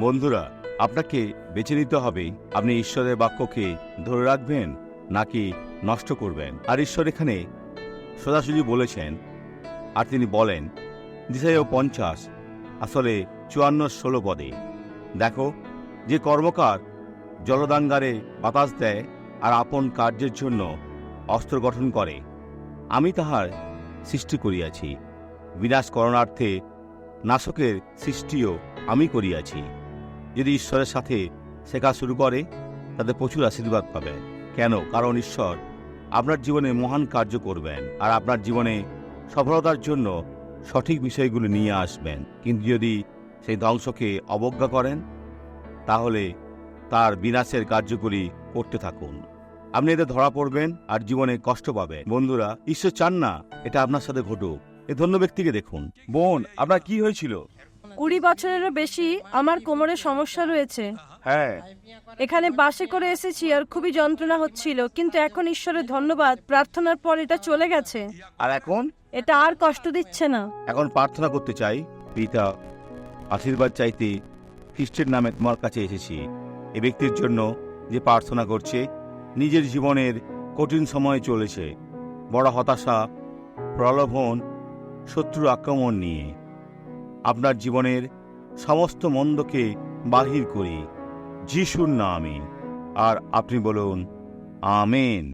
বন্ধুরা, আপনাকে বেছে নিতে হবে আপনি ঈশ্বরের বাক্যকে ধরে রাখবেন নাকি নষ্ট করবেন। আর ঈশ্বর এখানে সোজাসুজি বলেছেন, আর তিনি বলেন দিশায় পঞ্চাশ, আসলে চুয়ান্ন ষোলো পদে। দেখো, যে কর্মকার জলদাঙ্গারে বাতাস দেয় আর আপন কার্যের জন্য অস্ত্র গঠন করে, আমি তাহার সৃষ্টি করিয়াছি। বিনাশ করণার্থে নাশকের সৃষ্টিও আমি করিয়াছি। যদি ঈশ্বরের সাথে শেখা শুরু করে, তাতে প্রচুর আশীর্বাদ পাবে। কেন? কারণ ঈশ্বর আপনার জীবনে মহান কার্য করবেন আর আপনার জীবনে সফলতার জন্য সঠিক বিষয়গুলো নিয়ে আসবেন। কিন্তু যদি সেই ধ্বংসকে অবজ্ঞা করেন, তাহলে তার বিনাশের কার্যকরী করতে থাকুন। আপনি এতে ধরা পড়বেন আর জীবনে কষ্ট পাবেন। বন্ধুরা, ঈশ্বর চান না এটা আপনার সাথে ঘটুক। এ ধন্য ব্যক্তিকে দেখুন। বোন, আপনার কি হয়েছিল? কুড়ি বছরেরও বেশি আমার কোমরে সমস্যা রয়েছে। হ্যাঁ। এখানে বাসে করে এসেছি আর খুবই যন্ত্রণা হচ্ছিল কিন্তু এখন ঈশ্বরের ধন্যবাদ প্রার্থনার পর এটা চলে গেছে। আর এখন? এটা আর কষ্ট দিচ্ছে না। এখন প্রার্থনা করতে চাই পিতা আশীর্বাদ চাইতে খ্রিস্টের নামে তোমার কাছে এসেছি। এ ব্যক্তির জন্য যে প্রার্থনা করছে নিজের জীবনের কঠিন সময় চলেছে। বড় হতাশা প্রলোভন শত্রুর আক্রমণ নিয়ে। আপনার জীবনের সমস্ত মন্দকে বাহির করি। যিশুর নামে। আর আপনি বলুন আমেন।